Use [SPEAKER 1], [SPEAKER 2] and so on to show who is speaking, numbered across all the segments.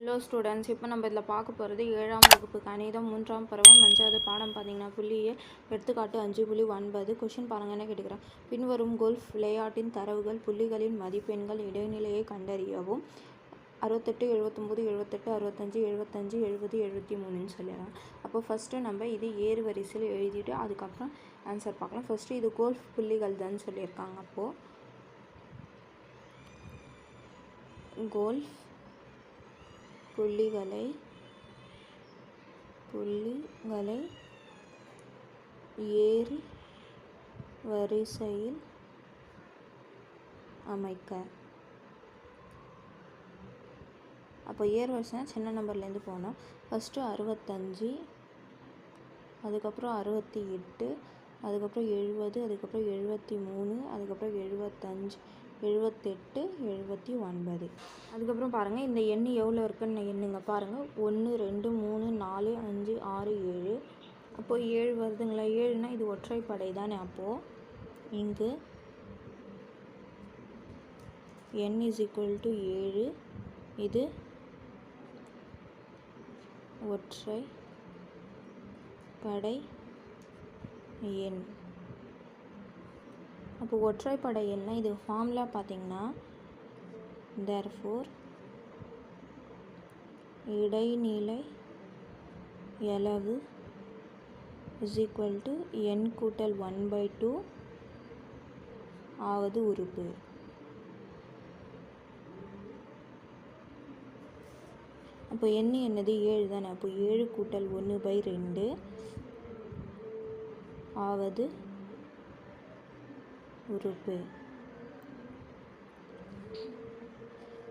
[SPEAKER 1] Hello students இப்போ நம்ம இதில் பார்க்க போகிறது ஏழாம் வகுப்பு கணிதம் மூன்றாம் பருவம் அஞ்சாவது பாடம். பார்த்தீங்கன்னா புள்ளியே எடுத்துக்காட்டு அஞ்சு புள்ளி ஒன்பது கொஷின் பாருங்கன்னு கேட்டுக்கிறேன் பின்வரும் கோல்ஃப் விளையாட்டின் தரவுகள் புள்ளிகளின் மதிப்பெண்கள் இடைநிலையை கண்டறியவும். அறுபத்தெட்டு எழுபத்தொம்போது எழுபத்தெட்டு அறுபத்தஞ்சு எழுபத்தஞ்சு எழுபது எழுபத்தி மூணுன்னு சொல்லிடலாம். அப்போ ஃபஸ்ட்டு நம்ம இது ஏறு வரிசையில் எழுதிட்டு அதுக்கப்புறம் ஆன்சர் பார்க்கலாம். ஃபஸ்ட்டு இது கோல்ஃப் புள்ளிகள் தான் சொல்லியிருக்காங்க அப்போது கோல்ஃப் புள்ளிகளை புள்ளிகளை ஏறு வரிசையில் அமைக்க. அப்போ ஏர் வரிசைனா சின்ன நம்பர்லேருந்து போனோம் ஃபஸ்ட்டு அறுபத்தஞ்சி அதுக்கப்புறம் அறுபத்தி எட்டு அதுக்கப்புறம் எழுபது அதுக்கப்புறம் எழுபத்தி மூணு அதுக்கப்புறம் எழுபத்தஞ்சு. எழுபத்தெட்டு எழுபத்தி ஒன்பது. அதுக்கப்புறம் பாருங்கள் இந்த எண் எவ்வளோ இருக்குன்னு எண்ணுங்க பாருங்கள் ஒன்று ரெண்டு மூணு நாலு அஞ்சு ஆறு ஏழு. அப்போது ஏழு வருதுங்களா? ஏழுனா இது ஒற்றைப்படை தானே அப்போது இங்கு என் இஸ் ஈக்குவல் டு ஏழு. இது ஒற்றை படை எண். அப்போ ஒற்றைப்படை எண்ணை இது ஃபார்முலா பார்த்தீங்கன்னா தேர்ஃபோர் இடைநிலை எலவு இஸ் ஈக்குவல் டு என் கூட்டல் ஒன் பை டூ ஆவது உறுப்பு. அப்போ எண் என்னது? ஏழு தானே. அப்போ ஏழு கூட்டல் ஒன்று பை ரெண்டு ஆவது உறுப்பு.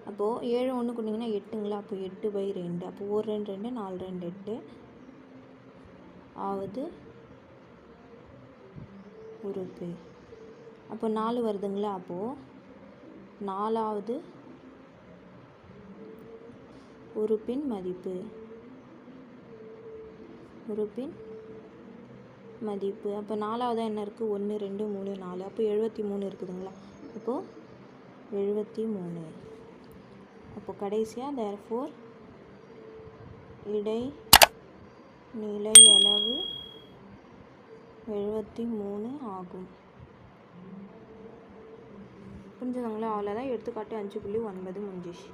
[SPEAKER 1] அப்போது ஏழு ஒன்று கொடுத்தீங்கன்னா எட்டுங்களா? அப்போ எட்டு பை ரெண்டு. அப்போ ஒரு ரெண்டு ரெண்டு நாலு ரெண்டு எட்டு. ஆவது உறுப்பு. அப்போ நாலு வருதுங்களா? அப்போது நாலாவது உறுப்பின் மதிப்பு. உறுப்பின் மதிப்பு. அப்போ நாலாவது என்ன இருக்குது ஒன்று ரெண்டு மூணு நாலு. அப்போ எழுபத்தி மூணு இருக்குதுங்களா? அப்போது எழுபத்தி மூணு அப்போது கடைசியாக தேர்ஃபோர் இடை நிலை அளவு எழுபத்தி மூணு ஆகும். புரிஞ்சுதுங்களா? அவ்வளோதான் எடுத்துக்காட்டு அஞ்சு புள்ளி ஒன்பது முடிஞ்சிச்சு